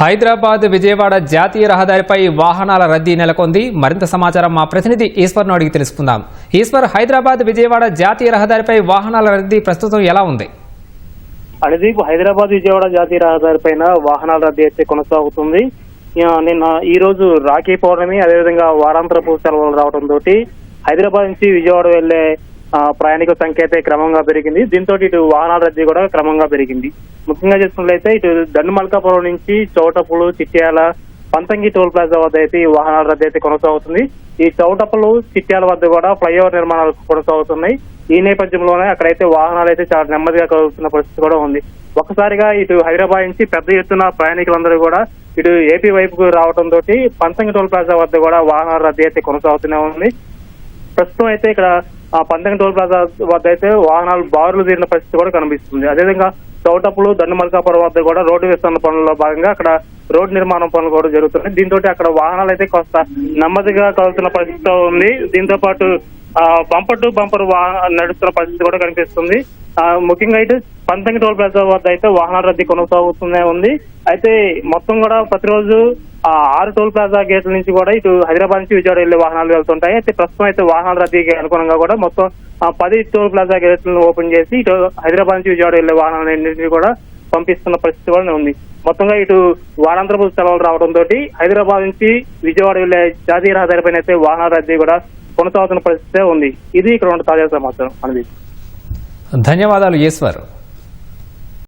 హైదరాబాద్ విజయవాడ జాతీయ రహదారిపై వాహనాల రద్దీ నెలకొంది. మరింత సమాచారం మా ప్రతినిధి ఈశ్వర్ను అడిగి తెలుసుకుందాం. ఈశ్వర్ హైదరాబాద్ విజయవాడ జాతీయ రహదారిపై వాహనాల రద్దీ ప్రస్తుతం ఎలా ఉంది? అణదీప్ హైదరాబాద్ విజయవాడ జాతీయ రహదారిపైన వాహనాల రద్దీ అయితే కొనసాగుతుంది. నిన్న ఈ రోజు రాఖీ పౌర్ణమి అదేవిధంగా వారాంతరపు సెలవులు రావడంతో హైదరాబాద్ నుంచి విజయవాడ వెళ్ళే ప్రయాణికుల సంఖ్య అయితే క్రమంగా పెరిగింది. దీంతో ఇటు వాహనాల రద్దీ కూడా క్రమంగా పెరిగింది. ముఖ్యంగా చూసుకున్నట్లయితే ఇటు దండుమల్కాపురం నుంచి చౌటప్పులు చిట్యాల పంతంగి టోల్ ప్లాజా వద్ద అయితే ఈ వాహనాల రద్దీ అయితే కొనసాగుతుంది. ఈ చౌటప్పలు చిట్యాల వద్ద కూడా ఫ్లైఓవర్ నిర్మాణాలు కొనసాగుతున్నాయి. ఈ నేపథ్యంలోనే అక్కడైతే వాహనాలు అయితే చాలా నెమ్మదిగా కదులుతున్న పరిస్థితి కూడా ఉంది. ఒకసారిగా ఇటు హైదరాబాద్ నుంచి పెద్ద ఎత్తున ప్రయాణికులందరూ కూడా ఇటు ఏపీ వైపుకు రావడంతో పంతంగి టోల్ ప్లాజా వద్ద కూడా వాహనాల రద్దీ అయితే కొనసాగుతూనే ఉంది. ప్రస్తుతం అయితే ఇక్కడ ఆ పంతంగి టోల్ ప్లాజా వద్ద అయితే వాహనాలు బారులు తీరిన పరిస్థితి కూడా కనిపిస్తుంది. అదేవిధంగా చౌటప్పులు దండుమల్కాపురం వద్ద కూడా రోడ్డు విస్తరణ పనుల్లో భాగంగా అక్కడ రోడ్డు నిర్మాణం పనులు కూడా జరుగుతున్నాయి. దీంతో అక్కడ వాహనాలు అయితే కొంత నెమ్మదిగా కలుగుతున్న పరిస్థితి ఉంది. దీంతో పాటు బంపర్ టు బంపర్ వాహన నడుస్తున్న పరిస్థితి కూడా కనిపిస్తుంది. ముఖ్యంగా అయితే పంతంగి టోల్ ప్లాజా వద్ద అయితే వాహనాల రద్దీ కొనసాగుతూనే ఉంది. అయితే మొత్తం కూడా ప్రతిరోజు ఆరు టోల్ ప్లాజా గేట్ల నుంచి కూడా ఇటు హైదరాబాద్ నుంచి విజయవాడ వెళ్ళే వాహనాలు వెళ్తుంటాయి. అయితే ప్రస్తుతం అయితే వాహనాల రద్దీకి అనుగుణంగా కూడా మొత్తం పది టోల్ ప్లాజా గేట్లను ఓపెన్ చేసి ఇటు హైదరాబాద్ నుంచి విజయవాడ వెళ్ళే వాహనాలన్నింటినీ కూడా పంపిస్తున్న పరిస్థితి కూడా ఉంది. మొత్తంగా ఇటు వారాంతరపు సెలవులు రావడంతో హైదరాబాద్ నుంచి విజయవాడ వెళ్ళే జాతీయ రహదారిపైన అయితే వాహనాల రద్దీ కూడా కొనసాగుతున్న పరిస్థితే ఉంది. ఇది ఇక్కడ ఉన్న తాజా సమాచారం. అనేది ధన్యవాదాలు ఈశ్వర్